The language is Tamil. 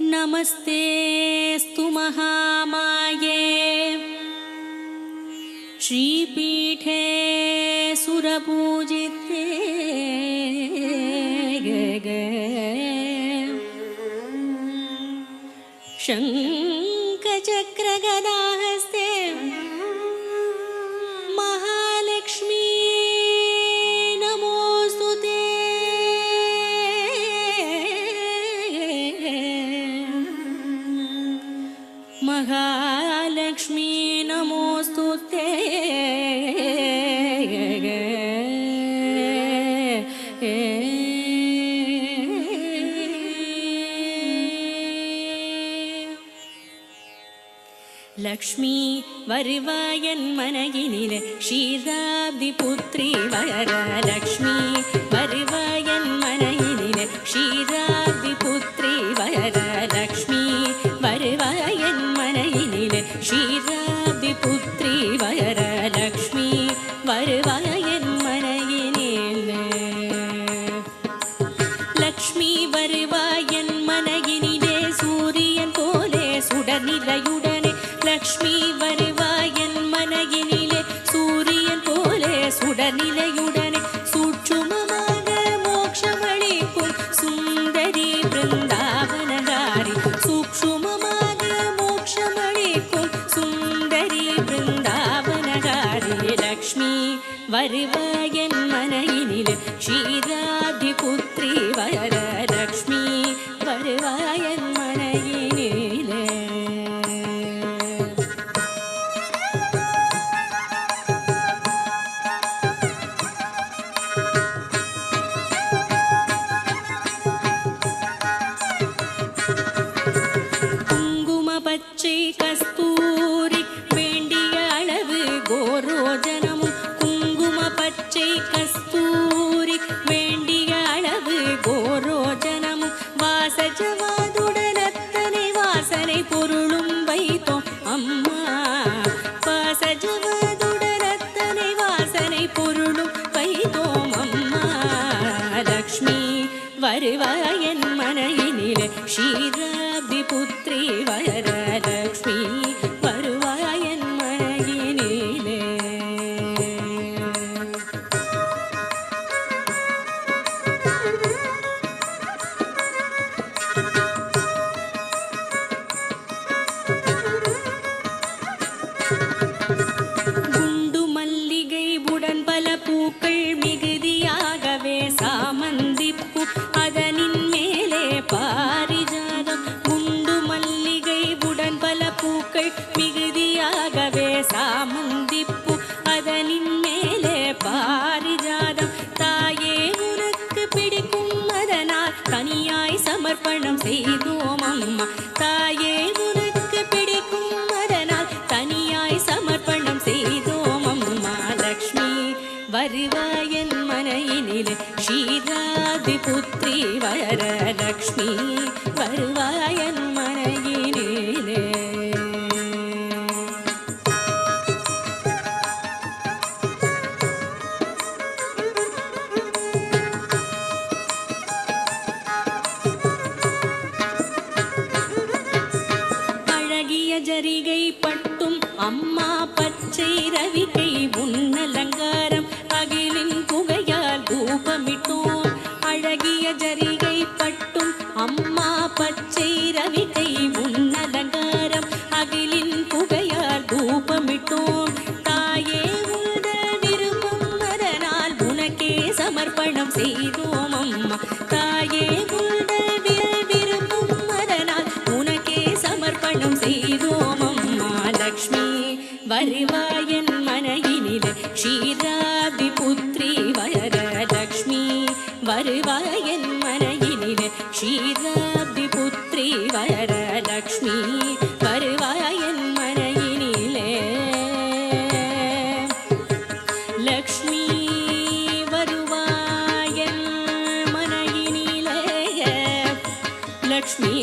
नमस्तेऽस्तु महामाये। श्रीपीठे सुरपूजिते। शङ्खचक्रगदाहस्ते மகாலட்சுமி நமோஸ்து தே லக்ஷ்மி வருவாயன் மனகினில ஷீர்தாப்தி புத்ரி வர லக்ஷ்மி வருவாயன் மனகினில ஷீரா சுடநிலையுடனே லக்ஷ்மி வருவாயன் மனகினிலே சூரியன் போலே சுடநிலையுடன் லக்ஷ்மி வருவாயன் மனையினிலே க்ஷீராதி புத்ரி வரலக்ஷ்மி வருவாயன் மனையினிலே ஷீராபி புத்ரி செய்தோம் அம்மா தாயே உனக்கு பிடிக்கும் அதனால் தனியாய் சமர்ப்பணம் செய்தோம் அம்மா லக்ஷ்மி வருவாயன் மனையினிலே. ஷீராதி புத்ரி வரலக்ஷ்மி வருவாயன் அம்மா பச்சை ரவிகை உன்னலங்காரம் வருவாயன் மனையினிலே க்ஷீராதி புத்ரி வரலக்ஷ்மி வருவாயன் மனையினிலே க்ஷீராதி புத்ரி வரலக்ஷ்மி வருவாயன் மனையினிலே லக்ஷ்மி வருவாயன் மனையினிலே. லக்ஷ்மி